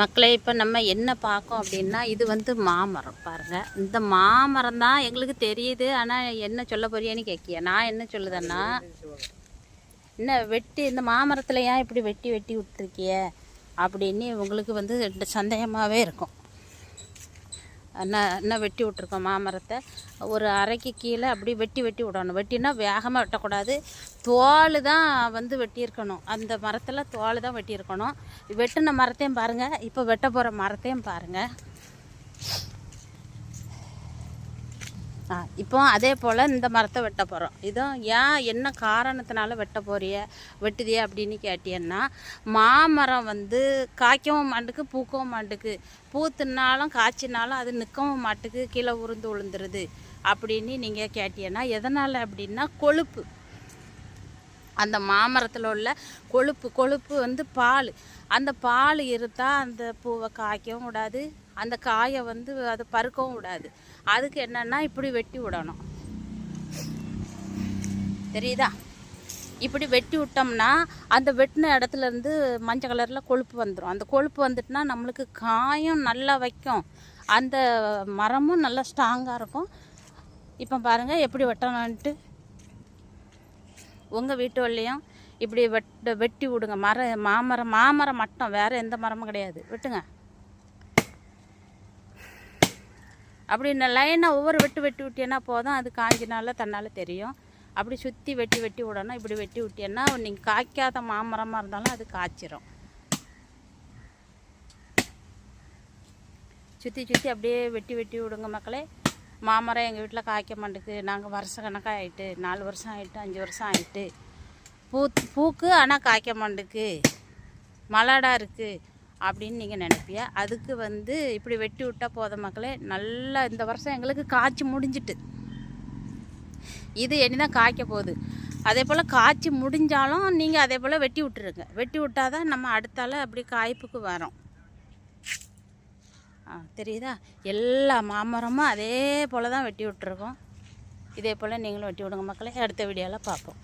மக்களே இப்போ நம்ம என்ன பார்க்கோம் அப்படின்னா இது வந்து மாமரம் பாருங்கள் இந்த மாமரம் தான் எங்களுக்கு தெரியுது. ஆனால் என்ன சொல்ல போறியான்னு கேட்கிய நான் என்ன சொல்லுதேன்னா என்ன வெட்டி இந்த மாமரத்தில் ஏன் இப்படி வெட்டி வெட்டி விட்டுருக்கிய? அப்படின்னு உங்களுக்கு வந்து சந்தேகமாகவே இருக்கும். என்ன வெட்டி விட்ருக்கோம் மாமரத்தை. ஒரு அரைக்கு கீழே அப்படி வெட்டி வெட்டி விடணும். வெட்டினா வேகமாக வெட்டக்கூடாது. தோல் தான் வந்து வெட்டியிருக்கணும். அந்த மரத்தில் தோல் தான் வெட்டியிருக்கணும். வெட்டின மரத்தையும் பாருங்கள் இப்போ வெட்ட போகிற மரத்தையும் பாருங்கள் இப்போ அதே போல் இந்த மரத்தை வெட்ட போகிறோம் இதுவும் ஏன் என்ன காரணத்தினால வெட்ட போறிய வெட்டுதிய அப்படின்னு கேட்டியன்னா மாமரம் வந்து காய்க்கவும் மாட்டுக்கு பூக்கவும் மாட்டுக்கு. பூத்துனாலும் காய்ச்சினாலும் அது நிற்கவும் மாட்டுக்கு கீழே உருந்து விழுந்துருது அப்படின்னு நீங்கள் கேட்டியன்னா எதனால் அப்படின்னா கொழுப்பு. அந்த மாமரத்தில் உள்ள கொழுப்பு கொழுப்பு வந்து பால். அந்த பால் இருந்தால் அந்த பூவை காய்க்கவும் விடாது. அந்த காயை வந்து அதை பருக்கவும் விடாது. அதுக்கு என்னென்னா இப்படி வெட்டி விடணும். தெரியுதா? இப்படி வெட்டி விட்டோம்னா அந்த வெட்டின இடத்துல இருந்து மஞ்சள் கலரில் கொழுப்பு வந்துடும் அந்த கொழுப்பு வந்துட்டுனா நம்மளுக்கு காயும் நல்லா வைக்கும். அந்த மரமும் நல்லா ஸ்ட்ராங்காக இருக்கும். இப்போ பாருங்கள் எப்படி வெட்டணுன்ட்டு உங்கள் வீட்டு இப்படி வெட் வெட்டி விடுங்க. மரம் மாமரம் மாமரம் மட்டும் வேறு எந்த மரமும் கிடையாது. வெட்டுங்க. அப்படி இந்த லைனாக ஒவ்வொரு வெட்டு வெட்டி விட்டீங்கன்னா போதும். அது காஞ்சினால தன்னால் தெரியும். அப்படி சுற்றி வெட்டி வெட்டி விடணும். இப்படி வெட்டி விட்டீங்கன்னா நீங்கள் காய்க்காத மாமரமாக இருந்தாலும் அது காய்ச்சிரும். சுற்றி சுற்றி அப்படியே வெட்டி வெட்டி விடுங்க மக்களே. மாமரம் எங்கள் வீட்டில் காய்க்க மாட்டேங்குது நாங்கள் வருஷ கணக்காக ஆகிட்டு நாலு வருஷம் ஆகிட்டு அஞ்சு வருஷம் ஆகிட்டு பூ பூக்கு ஆனால் காய்க்க மாட்டேக்கு. மலடாக இருக்குது அப்படின்னு நீங்கள் நினைப்பிய? அதுக்கு வந்து இப்படி வெட்டி விட்டால் போத மக்களே. நல்லா இந்த வருஷம் எங்களுக்கு காய்ச்சி முடிஞ்சிட்டு. இது இனி தான் காய்க்க போகுது. அதே போல் காய்ச்சி முடிஞ்சாலும் நீங்கள் அதே போல் வெட்டி விட்டுருங்க. வெட்டி விட்டால் தான் நம்ம அடுத்தால அப்படி காய்ப்புக்கு வரோம். தெரியுதா? எல்லா மாமரமும் அதே போல் தான் வெட்டி விட்டுருக்கோம். இதே போல் நீங்களும் வெட்டி விடுங்க மக்களே. அடுத்த வீடியோவில் பார்ப்போம்.